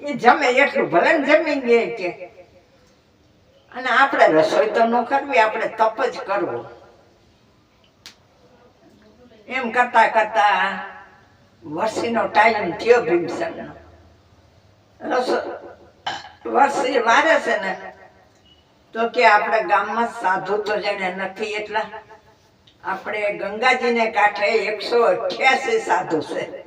એ જમે એટલું ભલે ને જમી લે કે. અને આપણે રસોઈ તો ન કરવી, આપણે તપ જ કરવો. એમ કરતા કરતા વર્ષીનો ટાઈમ થયો ભીમસરનો રસો, વર્ષી વારે છે ને, તો કે આપણે ગામમાં સાધુ તો જેને નથી એટલા, આપણે ગંગાજીને કાંઠે એકસો અઠ્યાસી સાધુ છે.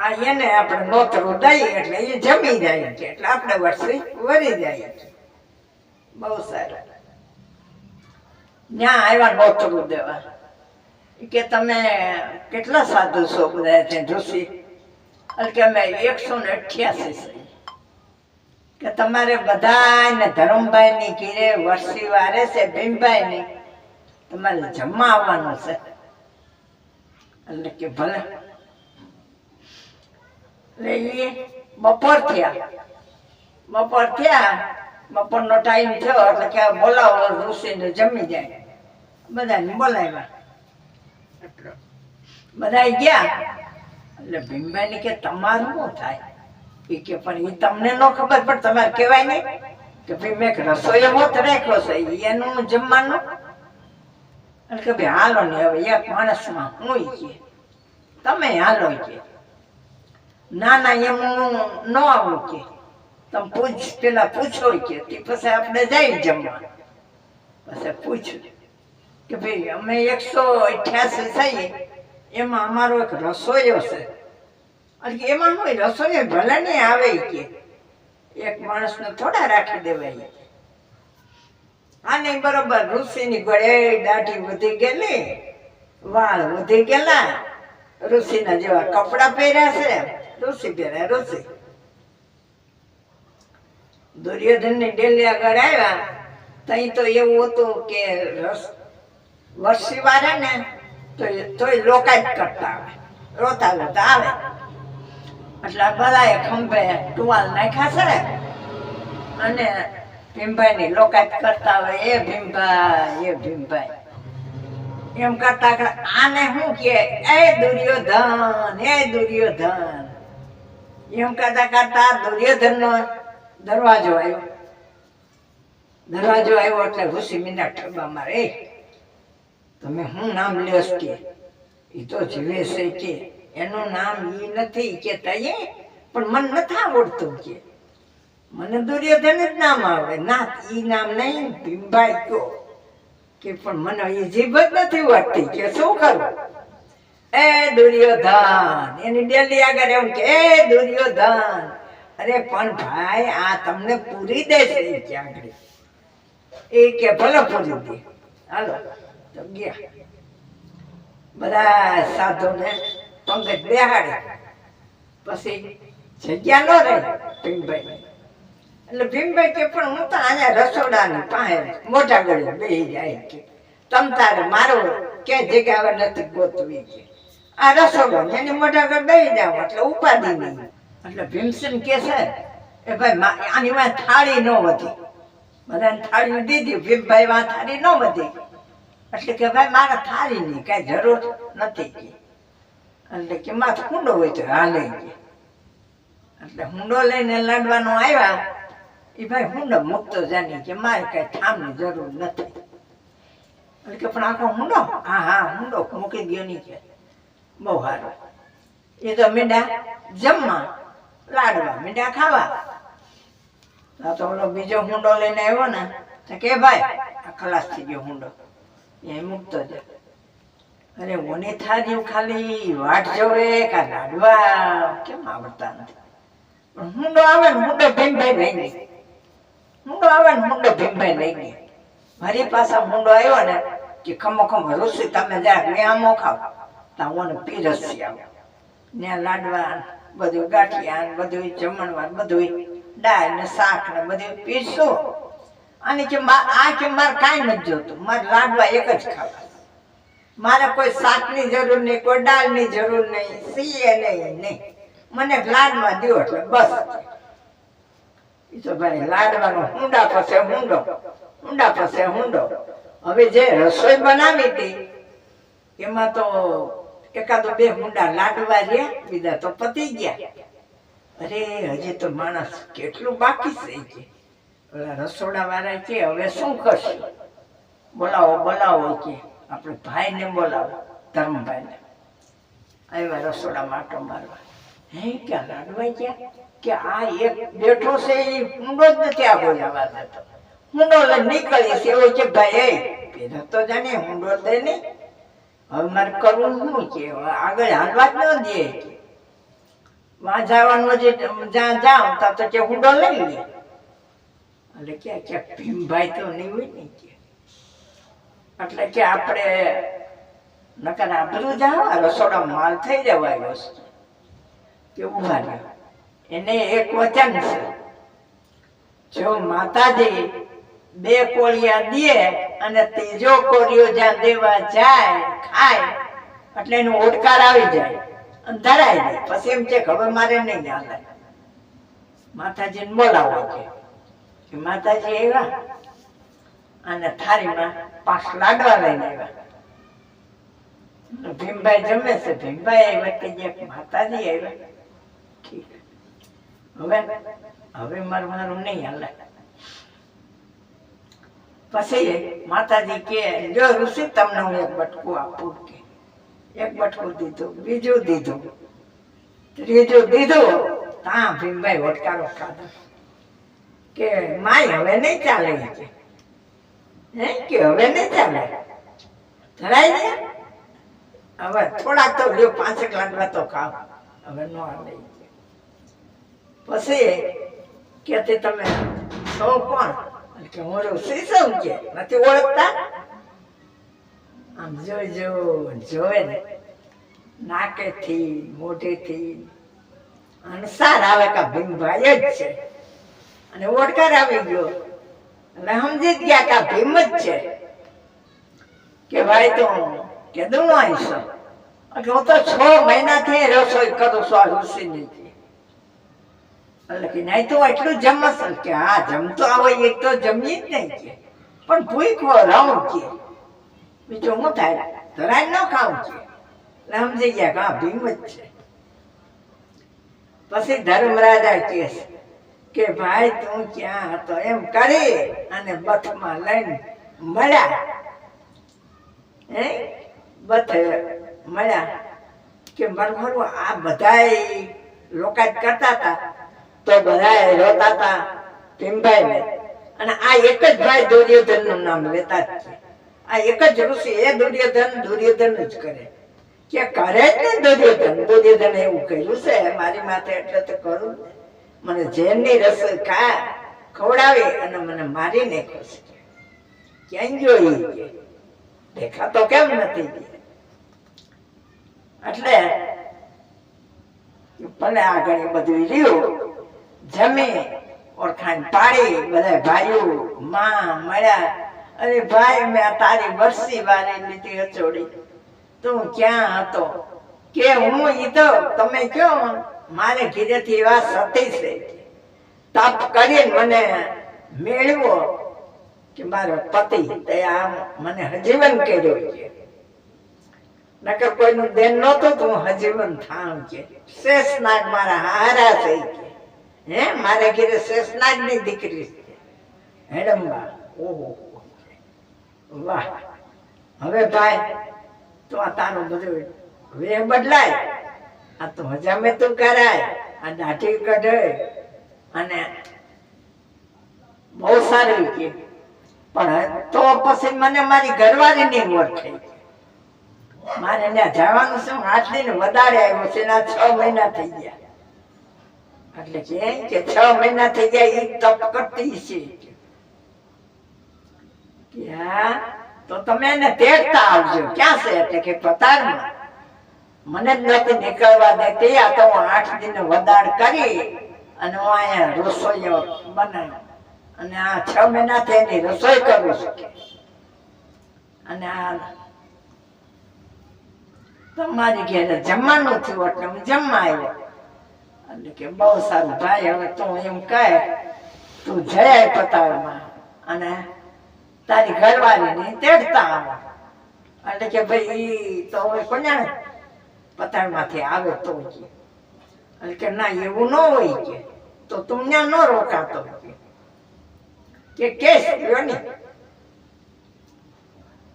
આ એને આપણે નોતરું દઈએ એટલે એ જમી જાય છે, એટલે આપણે વર્ષે વરી જાય છે. બહુ સારા. ત્યાં આવ્યા નોતરું દેવા. કે તમે કેટલા સાધુ છો બધા છે જોશી? એટલે કે અમે એકસો ને અઠ્યાસી કે તમારે બધાને ધરમભાઈની ઘીરે વર્ષી વારે છે, ભીમભાઈની. તમારે જમવા આવવાનું છે. એટલે કે ભલે. ઈ બપોર થયા. બપોર થયા, બપોરનો ટાઈમ થયો, એટલે કે બોલાવો, ઋષિને જમી જાય. બધાને બોલાવ્યા. બધા ગયા. એટલે ભીમભાઈ કે તમારું શું થાય? એ કે, પણ એ તમને ન ખબર, પણ તમારે કહેવાય નહીં કે ભાઈ મેં રસોઈ એવો જ રાખ્યો છે એનું જમવાનું. એટલે કે ભાઈ હાલો ને હવે એક માણસમાં હું કે, તમે હાલો કે. ના ના એમ હું ન આવું કે તમે પૂછ, પેલા પૂછો કે પછી આપણે જઈ જમવા. પછી પૂછ્યું કે ભાઈ, અમે એકસો અઠ્યાસી થઈએ એમાં અમારો એક રસોઈયો છે. અને એમાં હોય રસોઈ ભલે નહીં આવે કે, એક માણસને થોડા રાખી દેવાય. આ નહીં બરોબર ઋષિની ગળે દાઢી વધી ગયેલી, વાળ વધી ગયેલા, ઋષિના જેવા કપડાં પહેર્યા છે. ઋષિ પહેર્યા દુર્યોધન ને ડેલી આગળ આવ્યા. તઈ તો એવું હતું કે રસ વર્ષી વાળા ને તો લોકાય જ કરતા આવે. રોતા રોતા આવે. એટલે બધાએ ખંભે ટુવાલ નાખ્યા છે અને ભીમભાઈ ની લોકાયત કરતા હોય એ ભીમભાઈ એ ભીમભાઈ. એમ કરતા આને શું કે? એ દુર્યોધન એ દુર્યોધન. એમ કરતા કરતા દુર્યોધન નો દરવાજો આવ્યો. દરવાજો આવ્યો એટલે ઘુસી મીના ઠબા મારે તમે શું નામ લ્યો કે? એ તો જીવે છે કે. એનું નામ ઈ નથી કે તઈએ, પણ મન નથી આવડતું કે. મને દુર્યોધન જ નામ આવડે. ના એ નામ નહીં, ભીમભાઈ કયો કે પણ મને એ જીભ જ નથી વાગતી કે શું કરું? એ દુર્યોધન, એની ડેલી આગળ એમ કે, એ દુર્યોધન, અરે પણ ભાઈ, આ તમને પૂરી દે છે એ કે આગળ. એ કે, ભલે પૂરી દે. હાલો, તો ગયા. બધા સાધુને પંગજ બેહાડે. પછી જગ્યા ન રહે ભીમભાઈ. એટલે ભીમભાઈ કે, પણ હું તો અહીંયા રસોડાની પાસે મોટા ગળે બેસી જાય કે. તમ તારે મારો ક્યાંય જગ્યા નથી ગોતવી કે. આ રસોડો એને મોટા ગળ દઈ જાવ એટલે ઉપાધિ નહીં. એટલે ભીમસેન કે છે એ ભાઈ આની વાત થાળી ન વધી. બધાને થાળી દીધી ભીમભાઈ વાત થાળી ન વધી. એટલે કે ભાઈ, મારે થાળી નહીં, કાંઈ જરૂર નથી કે. એટલે કે માથે કુંડો હોય તો હા લઈ ગયા એટલે હુંડો લઈને લડવાનો આવ્યા. એ ભાઈ, હુંડો મૂકતો જાની કે મારે કઈ ઠામની જરૂર નથી. એટલે કે, પણ આખો હુંડો? હા હા, હુંડો મૂકી ગયો નહીં કે. બહુ સારું. એ તો મીંડા જમવા, લાડવા, મીંડા ખાવા. આ તો ઓલો બીજો હુંડો લઈને આવ્યો ને, તો કે ભાઈ, આ ખલાસ થઈ ગયો હુંડો. એ મૂકતો જ. અરે ઓની થાળી ખાલી, વાટ જોવે કા લાડવા? કેમ આવડતા નથી? હુંડો આવે ને, હુંડો ભીમભાઈ ભાઈ નહીં હુંડો આવે ને, હુંડો ભીમભાઈ નહીં ગઈ. મારી પાસે હુંડો આવ્યો ને, કે ખમો ખમો રૂસી તમે જરાક આમો ખાવ. તા પીરસ્યા. પીરસી ત્યાં લાડવા ને બધું ગાંઠિયા ને બધું જમણવાર બધું દાળ ને શાક ને બધું પીરસો. અને કે આ કે મારે કાંઈ નથી જોતું. મારે લાડવા એક જ ખાવા. મારે કોઈ શાકની જરૂર નહીં, કોઈ દાળની જરૂર નહીં, સીએ નહીં નહીં. મને લાડવા દો એટલે બસ. એ તો લાડવાનો હુંડા પાસે હુંડો. હુંડા પાસે હુંડો. હવે જે રસોઈ બનાવી હતી, એમાં તો એકાદો બે મુંડા લાડવા રહ્યા, બીજા તો પતી ગયા. અરે, હજી તો માણસ કેટલું બાકી છે કે. ઓલા રસોડા વાળા કે, હવે શું કરશે? બોલાવો બોલાવો કે. આપણે ભાઈને બોલાવો, ધર્મભાઈને. આવ્યા રસોડા માટો મારવા. હે, ક્યાં લાડવા ગયા? કે આ એક બેઠો છે એ ઊંડો જ નથી આ બોલાવા દેતો ઊંડો નીકળી છે, એવો કે ભાઈ, એ, પેલા તો જાણે ઊંડો દે નહીં. હવે મારે કરવું શું છે? આગળ હાલવા જ ન દે માં જવાનું જે જ્યાં જાઉં ત્યાં તો કે હુડો લઈ લે. એટલે કે કે ભીમભાઈ તો નહીં હોય ને કે. એટલે કે આપણે નકર આબરું જાવ રસોડા માલ થઈ જવાય વસ્તુ. કે ઊભા એને એક વચન છે. જો માતાજી બે કોળિયા દે અને ત્રીજો કોળિયો જ્યાં દેવા જાય, ખાય, એટલે એનો ઓડકાર આવી જાય અને ધરાઈ જાય પછી એમ છે ખબર મારે નહીં હાલે. માતાજીને બોલાવો છે કે માતાજી આવ્યા. અને થાળીમાં પાસ લાડવા લઈને આવ્યા. ભીમભાઈ જમે છે. ભીમભાઈ આવ્યા કે માતાજી આવ્યા. હવે હવે મારું મારું નહીં હાલે. પછી માતાજી કે, જો ઋષિ, તમને હું એક બટકું આપું. કે, એક બટકું દીધું, બીજું દીધું. ત્રીજું દીધું તા ભીમભાઈ વટકારો ખાધો. કે, માય, હવે નહીં ચાલે હે, કે, હવે નહીં ચાલે? ધરાઈ ને? હવે થોડાક તો લ્યો, પાંચેક લાડવા તો ખાવ. હવે નો આવે પછી કે તમે છો કોણ કે હું ઋષિ છું કે? નથી ઓળખતા? આમ જોજો જોવે ને. નાકેથી, મોઢેથી. અણસાર આવે કે ભીમભાઈ જ છે. અને ઓળકાર આવી ગયો. અને સમજી જ ગયા કે ભીમ જ છે. કે ભાઈ તો કીધું નો આવીશ કે હું તો છ મહિનાથી રસોઈ કરું છું, આ ઋષિની. કે નહીં તો એટલું જમસ કે હા જમતો આવે એ તો જમીએ જ નહીં કે. પણ ભૂખ રહું કે. બીજું હું થાય? ધરાય ન ખાવું છે સમજી ગયા કે ભીમ જ છે. પછી ધર્મરાજા કહે કે ભાઈ તું ક્યાં હતો? એમ કરી અને બથમાં લઈને મળ્યા. હે? બથ મળ્યા કે મારું મારું આ બધાય લોકો જ કરતા હતા. તો બધા રોતા હતા ભીમભાઈને. અને આ એક જ ભાઈ દુર્યોધનનું નામ લેતા આ એક જ ઋષિ એ દુર્યોધન દુર્યોધન જ કરે. કે કરે જ ને દુર્યોધન. દુર્યોધન એવું કહ્યું છે મારી માથે એટલે તો કરું ને. મને જેમની રસોઈ ખા, ખવડાવી અને મને મારી ને ખુશ ક્યાં ગયો દેખાતો કેમ નથી એટલે પણ આગળ બધું રહ્યું. જમી ઓળખાણ પાડી બધા ભાઈઓ, માં, મળ્યા. અરે ભાઈ, મેં તારી વરસી વારી લીધી હચોડી. તું ક્યાં હતો? કે હું ઈ તમે કયો? મારે ઘીરેથી એવા સતી છે તપ કરીને મને મેળવો કે મારો પતિ તે આમ મને હજીવન કર્યો છે નકર કોઈનું દેન નહોતું તો હું હજીવન થામ કે. શેષનાગ મારા હારા થઈ હે? મારે ઘેરે શેષનાગની દીકરી છે. હેડમ્બા ઓહો. વાહ. હવે ભાઈ, તો આ તારું બધું વેહ બદલાય. આ તો હજામે તું કરાય. આ દાઢી કઢે અને બહુ સારી કે પણ તો પછી મને મારી ઘરવાળી ની મોર થઈ મારે ત્યાં જવાનું શું લઈને વધારે આવ્યો છે. છ મહિના થઈ ગયા. એટલે કે કે છ મહિના થઈ ગયા એ તપ કરતી છે. તો તમે એને તેડતા આવજો. ક્યાં છે? એટલે કે પતારમાં મને જ નથી નીકળવા દેતી. આ તો હું આઠ દિન વદાડ કરી અને હું અહીંયા રસોઈઓ બનાવ્યો. અને આ છ મહિનાથી એની રસોઈ કરું છું. અને આ તમારી ઘેરે જમવાનું થયું એટલે હું જમવા આવ્યો. એટલે કે બહુ સારું ભાઈ, હવે તું એમ કહે, તું જય પતાળમાં. અને તારી ઘરવાળીને તેડતા આવો. એટલે કે ભાઈ, ઈ તો હવે કોને પતાળમાંથી આવે તો કે? એટલે કે ના, એવું ન હોય કે. તો તું ત્યાં ન રોકાતો કે. કેસ ગયો ને?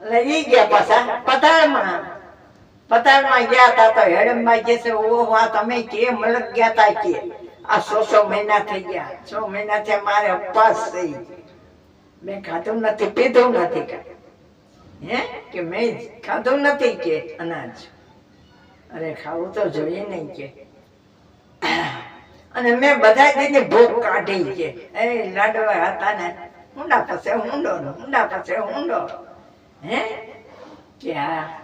એટલે ઈ ગયા પાછા પથારમાં પથારમાં ગયા તા તો હેડમમાં જે છે. ઓહો તમે કે મલક ગયા તા કે? આ સો સો મહિના થઈ ગયા. સો મહિના થયા મારે ઉપવાસ થઈ. મેં ખાધું નથી, પીધું નથી કાંઈ. હે? કે મેં ખાધું નથી કે? અનાજ. અરે, ખાવું તો જોઈએ નહીં કે. અને મેં બધા દીને ભૂખ કાઢી છે એ લાડવા હતા ને, ઊંડા પાસે ઊંડો ઊંડા પાસે ઊંડો. હે? કે આ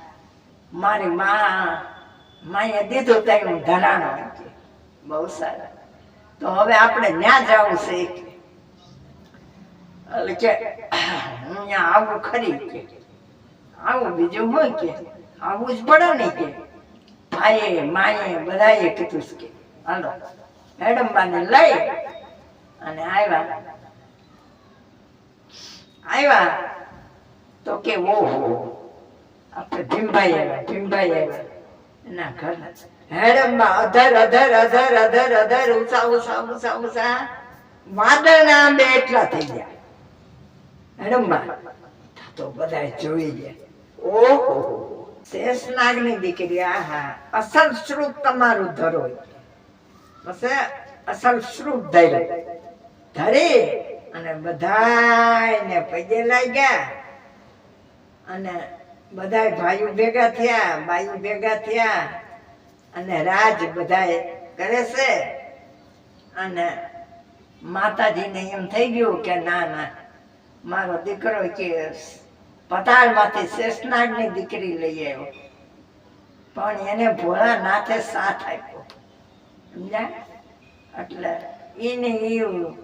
મારી માં દીધું હું ધરાણો કે બહુ સારા. તો હવે આપણે ત્યાં જવું છે એટલે કે, હું આવું ખરી કે. આવું બીજું હોય કે? આવું જ પડે ને કે. ભાઈએ, માએ બધાએ કીધું કે, હાલો હેડમ્બાને લઈ અને આવ્યા આવ્યા તો કે, ઓહો. આપણે ભીમભાઈ આવ્યા ભીમભાઈ આવ્યા એના ઘર હેડમ્બા અધર અધર અધર અધર અધર, ઉષા ઉષા ઉષા ઉષા. વાદળના બે એટલા થઈ ગયા. હેડમ્બા તો બધા જોઈ ગયા. ઓહો, શેષનાગની દીકરી, આહા, અસલ શ્રુપ તમારું ધરો. પછી અસલ શ્રુપ ધર્યું. ધરી અને બધાને પગે લાગ્યા. અને બધાય ભાઈઓ ભેગા થયા ભાઈઓ ભેગા થયા અને રાજ બધાએ કરે છે. અને માતાજીને એમ થઈ ગયું કે ના ના, મારો દીકરો કે પતાળમાંથી શેષનાગની દીકરી લઈ આવ્યો. પણ એને ભોળા નાથે સાથ આપ્યો. સમજ્યા? એટલે એને એવું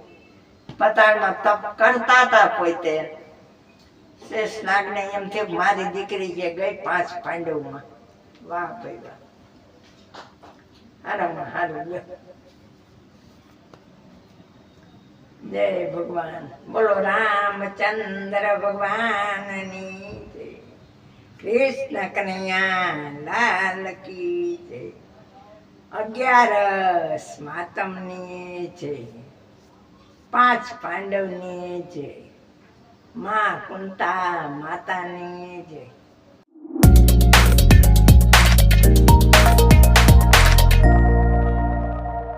પતાળમાં તપ કરતા હતા પોતે. શેષનાગને એમ થયું મારી દીકરી જે ગઈ પાંચ પાંડવમાં. વાહ ભાઈ વાહ. હારામાં હારું જય ભગવાન. બોલો રામચંદ્ર ભગવાનની કૃષ્ણ કનૈયા લાલ કી જય. અગિયારસ માતમની છે પાંચ પાંડવની છે મા કુંતા માતાની છે